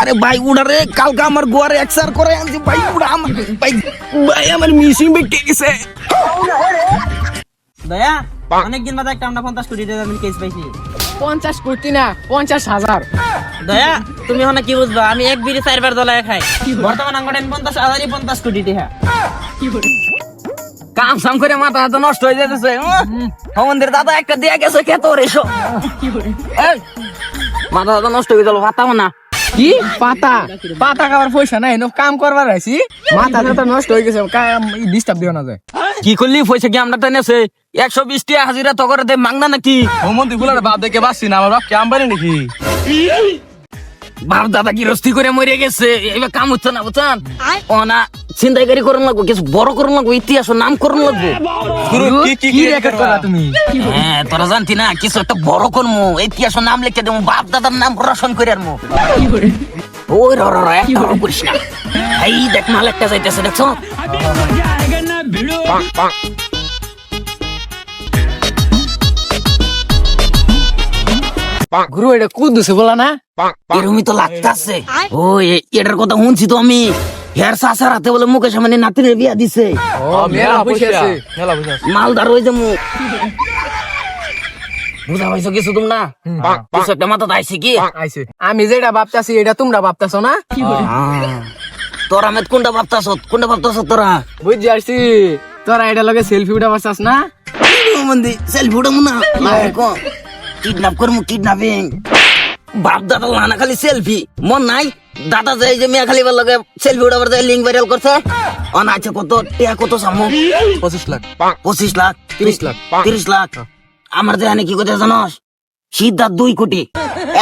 আরে ভাই উড়া রে কালকে আমার গোয়ারে এক্সার করে আনছি। ভাই উড়া আমার ভাই ভাই আমার মিশিং বেঁকে গেছে দয়া অনেকদিন বাদে একটা আমরা পঞ্চাশ কোটি টাকা কেস পাইছি। পঞ্চাশ কোটি না পঞ্চাশ হাজার। দয়া তুমি হনে কি বুঝবা? আমি এক বিড়ি চারবার দলায় খাই। বর্তমান আঙ্গটেন পঞ্চাশ হাজারই পঞ্চাশ কোটি টাকা। কাম সাম করে মাথা হাতে নষ্ট হয়ে যেতেছে আমাদের দাদা একটা দিয়ে গেছে এসো। এই, মাথা হাতে নষ্ট হয়ে গেল পাতাও না। কি? পাতা? পাতা খাবার পয়সা নাই কাম করবার আছি মাথা টাথা নষ্ট হয়ে গেছে ডিস্টার্ব দিও না যায় কি করলি? পয়সা কি আমরা টেনেছে একশো বিশ টিয়া হাজিরা তো করে দে মাংনা নাকি? মন্দিরগুলার বাপ দেখে বাসছি না আমার বাপ কি আমবানি নাকি? বাপ দাদা কি রস্তি করে মরে গেছে? এবার কাম হচ্ছে না বুঝছেন? ও না চিন্তাইকারী করুন লাগবো কিছু বড় করুন লাগবো ইতিহাস নাম করুন লাগবো। কি কি কি কি রেকর্ড করা তুমি? হ্যাঁ তোরা জানতি না কিছু একটা বড় করমু ইতিহাস নাম লিখে দেবো বাপ দাদার নাম রোশন করে আনমু। ওই র র একটা করিস না। এই দেখ মাল একটা যাইতেছে দেখছ? গুরু এটা কুদুছে বলা না? এরমই তো লাগতাছে। ও এটার কথা শুনছি তো আমি। হেয়ার সাসার হাতে বলে মুকেশ মানে নাতিনের বিয়া দিছে। মালদার হয়ে যাব বুঝা পাইছো কিছু তোমরা? কিছু একটা মাথা আইছে কি? আইছে। আমি যেটা ভাবতাছি এটা তোমরা ভাবতাছো না? তোরা মেত কোনটা ভাবতাছ? কোনটা ভাবতাছ তোরা? বুঝছি আসছি। তোরা এটা লগে সেলফি উঠা পারছাস না? মন্দি সেলফি উঠামু না। কিডন্যাপ করমু কিডন্যাপিং। বাপ দাদা লানা খালি সেলফি মন নাই? দাদা যাই যে মেয়া খালি লগে সেলফি উঠাবার যায় লিঙ্ক ভাইরাল করছে অনা আছে কত টিয়া কত সামু? পঁচিশ লাখ। পঁচিশ লাখ তিরিশ লাখ। তিরিশ লাখ। আমার দেখানে কি কথা জানস? সিদ্ধা দুই কোটি।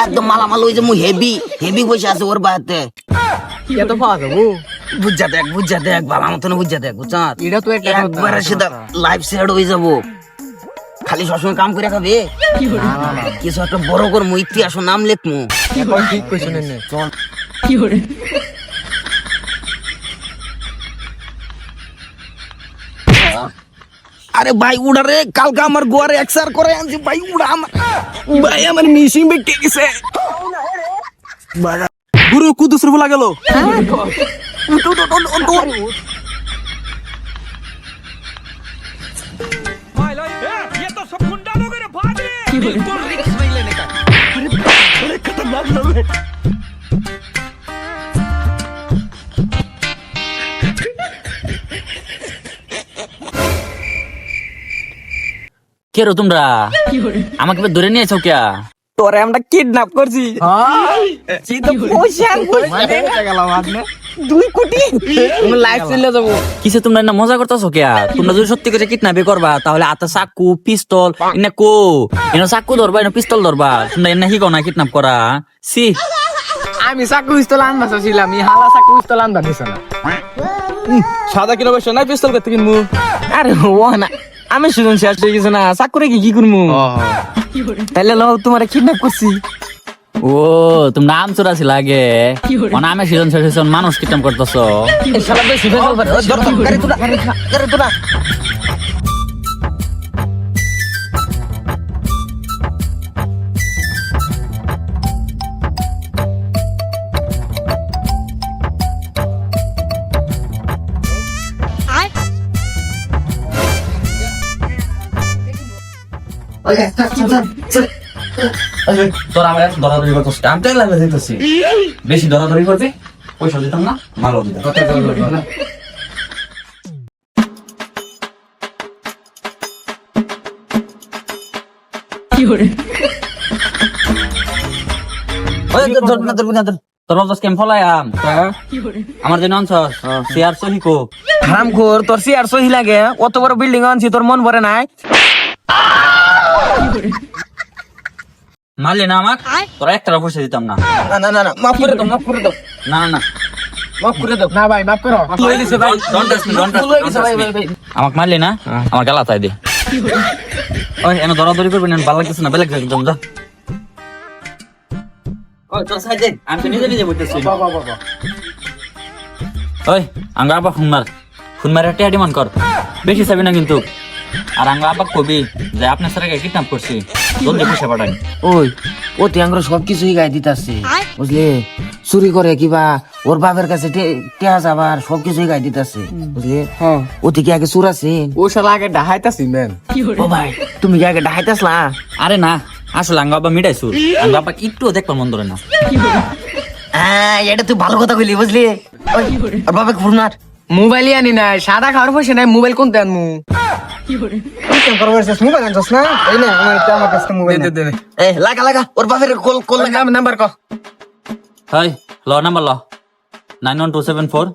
একদম মালামাল ওই যে মু হেভি হেভি পয়সা আছে ওর বাড়িতে। এত পাওয়া যাব বুঝা দেখ বুঝা দেখ বাবা মতন বুঝা দেখ বুঝছ এটা তো একবারে সেটা লাইফ সেট হয়ে যাব। খালি সবসময় কাম করে খাবে। কিছু একটা বড় করমু ইতিহাস ও নাম লেখমু। এখন ঠিক কইছো নে চল। আরে ভাই উড়া রে কালকে আমার গোয়ারে এক্সার করে আনছি ভাই উড়া আমার। ভাই আমার মিশিং বেঁকে গেছে। গুরু কুদুসের বলা গেল। কে রো তোমরা? আমাকে দূরে ধরে নিয়েছো কে? তোরে আমরা কিডন্যাপ করছি। দুই কোটি? লাইফ চলে যাব। কিসে তোমরা না মজা করতেছো কে তোমরা যদি সত্যি করে কিডন্যাপে করবা তাহলে আতা চাকু পিস্তল এনে কো। এনে চাকু ধরবা এনে পিস্তল ধরবা। তোমরা এনে হিকো না কিডন্যাপ করা। সি আমি চাকু পিস্তল আনবা চাইছিলাম আমি হালা চাকু পিস্তল আনবা দিছ না। সাদা কিনা বসে নাই পিস্তল করতে কিনবো আরে ও না আমি সুজন শেষ হয়ে গেছে না চাকুরে কি কি করব তাহলে লো তোমার কিডন্যাপ করছি। ও তুমি নাম চোরা ছিল আগে মানে আমি সিজন শেষ মানুষ কিডন্যাপ করতেছো। তোর আমার এত দরাদরি করতেছিস আমি তো লাগবে দিতেছি বেশি দরাদরি করবে? পয়সা দিতাম না ভালো দিতাম। ওই ধর, ধর, না, ধরবি না, তোর বলছিস আমার জন্য আনছস চেয়ার সহিকো হারাম খোর তোর সিয়ার সহি লাগে। অত বড় বিল্ডিং আনছি তোর মন ভরে নাই। মারলি না আমাক? তোরা একটা পয়সা দিতাম না। না না না না মাফ করে দাও মাফ করে দাও। না না মাফ করে দাও। না ভাই মাফ করো. আমাক মারলি আমার গালা তাই দে। ওই এনে দরাদরি করবি না ভালো লাগতেছে না বেলেগ একদম যা। ওই তোর সাইড দে আমি তো নিজে নিজে বলতেছি ওই আঙ্গা আব্বা ফোন মার। ফোন মারে টিয়া ডিমান্ড কর। বেশি চাবি না কিন্তু। আর আঙ্গা আব্বা কবি যে আপনার কিডন্যাপ করছি। জলদি পয়সা পাঠাই ওই ও তুই আঙ্গুর সব কিছুই গায়ে দিতাছে বুঝলি? চুরি করে কিবা ওর বাপের কাছে টেহা যাবার সব কিছুই গায়ে দিতাছে বুঝলি? হ্যাঁ। ও তুই কি আগে চুর আছে? ও শালা আগে ডাহাইতাছি ম্যান ও ভাই তুমি কি আগে ডাহাইতাসলা আরে না আসলে আঙ্গ আব্বা মিটাই সুর আঙ্গ আব্বা দেখবার মন ধরে না। হ্যাঁ এটা তুই ভালো কথা কইলি বুঝলি? আর বাবা ফুরনার মোবাইলই আনি নাই সাদা খাওয়ার পয়সা নাই মোবাইল কোনতে আনমু? মোবাইল আনছস না এই না আমার তো আমার কাছে মোবাইল দে দে এ লাগা লাগা ওর বাপের কল কল লাগা নাম্বার ক হাই ল নাম্বার ল nine one two seven four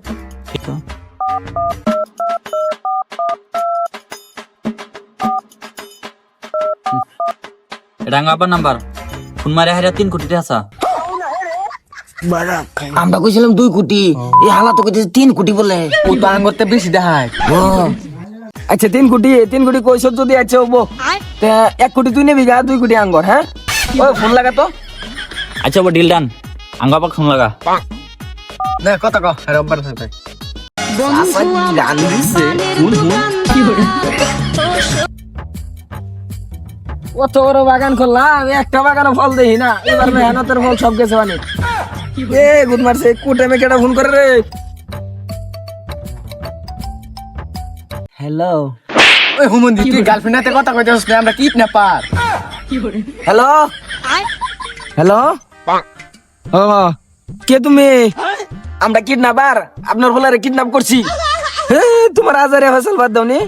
এটা নাম্বার ফোন মারে হারিয়া তিন কোটি টাকা আছে। আমরা কইছিলাম দুই কোটি। এই হালা তো কইতেছে তিন কোটি বলে। ও তো আঙ্গরতে বেশি দেখায়। ও। আচ্ছা তিন কোটি তিন কোটি কইছ যদি আচ্ছা হব এক কোটি তুই নিবি গা দুই কোটি আঙ্গর হ্যাঁ? ওই ফোন লাগা তো। আচ্ছা ও ডিল ডান আঙ্গ আব্বা ফোন লাগা। না কত ক রব্বার থাকে কত বড় বাগান করলাম একটা বাগানে ফল দেখি না। এবার মেহনতের ফল সব গেছে মানে। এ গুড মারছে কুটে মে কেটা ফোন করে রে। হ্যালো ওই হুমন্দি তুই গার্লফ্রেন্ড হাতে কথা কইতেছিস না আমরা কিডন্যাপার হ্যালো হ্যালো ও কে তুমি? আমরা কিডন্যাপার আপনার হোলারে কিডন্যাপ করছি। হে, তোমার আজারে ফসল বাদ দাও নি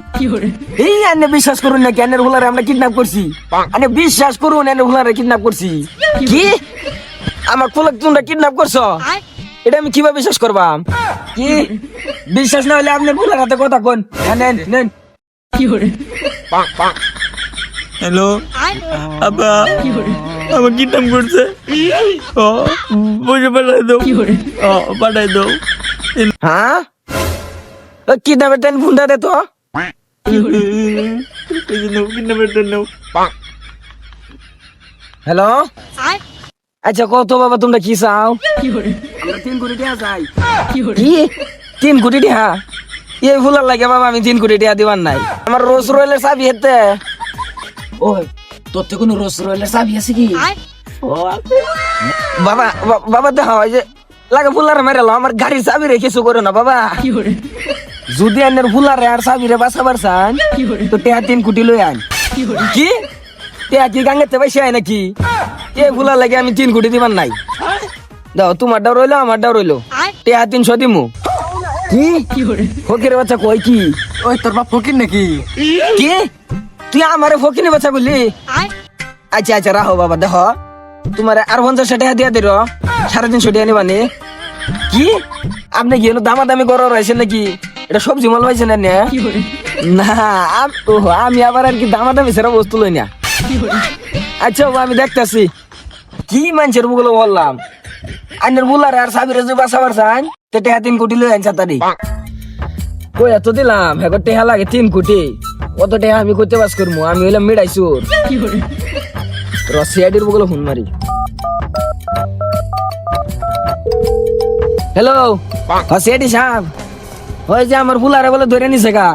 এই আনে বিশ্বাস করুন না কেনের হোলারে আমরা কিডন্যাপ করছি? আনে বিশ্বাস করুন এনে হোলারে কিডন্যাপ করছি। কি? আমার ফুলক তোমরা কিডন্যাপ করছ? এটা আমি কীভাবে বিশ্বাস করবাম? কি? বিশ্বাস না হলে আপনার ফুলের হাতে কথা কোন। হ্যাঁ, নেন নেন। হ্যালো? আব্বা আমার কিডন্যাপ করছে? ও পয়সা পাঠাই দাও। ও পাঠাই দাও। হ্যাঁ? কিডন্যাপের টেন ফোনটা দে তো। কিডন্যাপের জন্য হ্যালো? আচ্ছা কত বাবা তোমরা কি চাও? আমরা তিন কোটি টাকা চাই। কি? তিন কোটি টাকা? এই ফুলার লাগে বাবা আমি তিন কোটি টাকা দিবার নাই। আমার রোজ রয়েলের চাবি হেতে ওই তোর তো কোনো রোজ রয়েলের চাবি আছে কি? বাবা বাবা দেখা হয় যে লাগে ফুলার মেরে আমার গাড়ির চাবি রে কিছু করো না বাবা। যদি আনের ফুলার আর চাবি রে বাঁচাবার চান তো টেহা তিন কোটি লই আন। কি টেহা কি? গাঙ্গেতে আয় নাকি? এ ফুলার লাগে আমি তিন কোটি দিবার নাই। দাও তোমার ডাও রইল। আমার ডাও রইল টেহা তিনশো দিমু। কি? ফকির বাচ্চা কই কি? ওই তোর বাপ ফকির নাকি? কি? তুই আমারে ফকির বাচ্চা বললি? আচ্ছা আচ্ছা রাহো বাবা দেখ। তোমার আর পঞ্চাশ টাকা দিয়া দিল। সাড়ে তিনশো টাকা নিবানি কি? আপনি কি দামা দামি গড় রয়েছেন নাকি? এটা সবজি মাল পাইছেন না নে? না আম- আমি আবার আর কি দামা দামি সেরা বস্তু লই না। আচ্ছা বাবা, আমি দেখতেছি। কি মানুষের বুগুলো বললাম? আইনের বুলার আর সাবির বাসা বারসান তে টেহা তিন কোটি লই আনছা তারি। কই, এত দিলাম? হ্যাঁ টেহা লাগে তিন কোটি। কত টেহা আমি করতে বাস করব আমি হইলাম মিডাইছুর রসিয়াডির বগলে ফোন মারি। হ্যালো? রসিয়াডি সাহেব। ওই যে আমার ফুলারে বলে ধরে নিছে গা।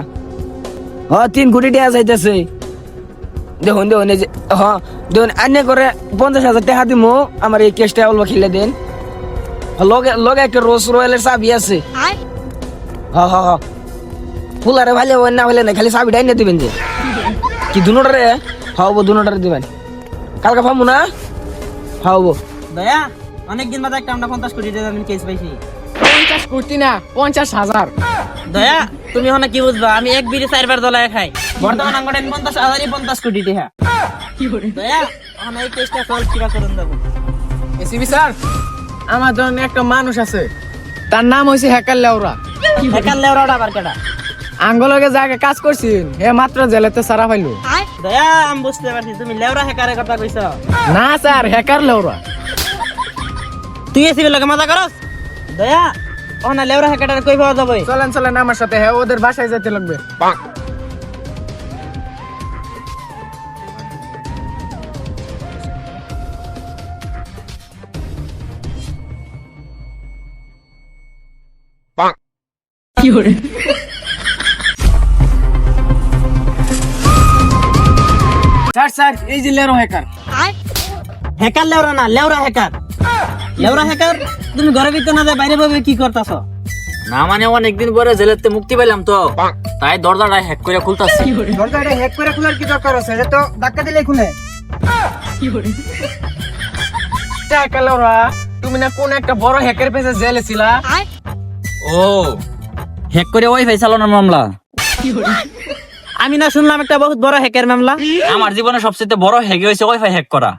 হ, তিন কোটি টাকা যাইতেছে। দেখুন দেখুন এই যে হ দেখুন আন্য করে পঞ্চাশ হাজার টাকা দিমু আমার এই কেসটা অল্প খেলে দেন। লগে লগে একটা রোজ রয়েলের চাবি আছে। হ হ হ ফুলারে ভালো হয় না হলে না খালি চাবিটাই নিয়ে দিবেন যে। কি দুনোটারে? হব দুনোটারে দিবেন। কালকে পাবো না? হব। দয়া অনেকদিন বাদে একটা আমরা পঞ্চাশ কোটি টাকা কেস পাইছি। পঞ্চাশ কোটি না পঞ্চাশ হাজার। দয়া তুমি হনে কি বুঝবা? আমি এক বিড়ি চারবার দলায় খাই। বর্তমান আঙ্গটেন পঞ্চাশ হাজারই পঞ্চাশ কোটি টাকা দয়া ওখানে এই কেসটা সলভ কিবা করুন দেবো এসিবি স্যার আমার জন্য একটা মানুষ আছে। তার নাম হয়েছে হ্যাকার লেওরা। বেকার লেওড়াটা আবার কেটা আঙ্গলকে জায়গায় কাজ করছেন হে মাত্র জেলেতে সারা পাইলো। দয়া আমি বুঝতে পারছি তুমি লেওড়া হ্যাকারের কথা কইছ। না স্যার হ্যাকার লেওরা। তুই এসি লোকে মজা করস? দয়া ওখানে লেওড়া হ্যাকারের কই পাওয়া যাবে? চলেন চলেন আমার সাথে হ্যাঁ ওদের বাসায় যেতে লাগবে। স্যার স্যার এই যে লেরো হ্যাকার। হ্যাকার লেওরা না লেওরা হ্যাকার। লেওরা হ্যাকার তুমি ঘরের ভিতরে না যায় বাইরে ভাবে কি করতেছ? না মানে অনেকদিন পরে জেলেতে মুক্তি পেলাম তো। তাই দরজাটা হ্যাক করে খুলতাছি। দরজাটা হ্যাক করে খোলার কি দরকার আছে? এটা তো ধাক্কা দিলে খুলে। তুমি না কোন একটা বড় হ্যাকের পেছে জেলে ছিলা? ও হ্যাক করে ওয়াইফাই চালানোর মামলা। আমি না শুনলাম একটা বহুত বড় হ্যাকের মামলা। আমার জীবনে সবচেয়ে বড় হ্যাক হয়েছে ওয়াইফাই হ্যাক করা।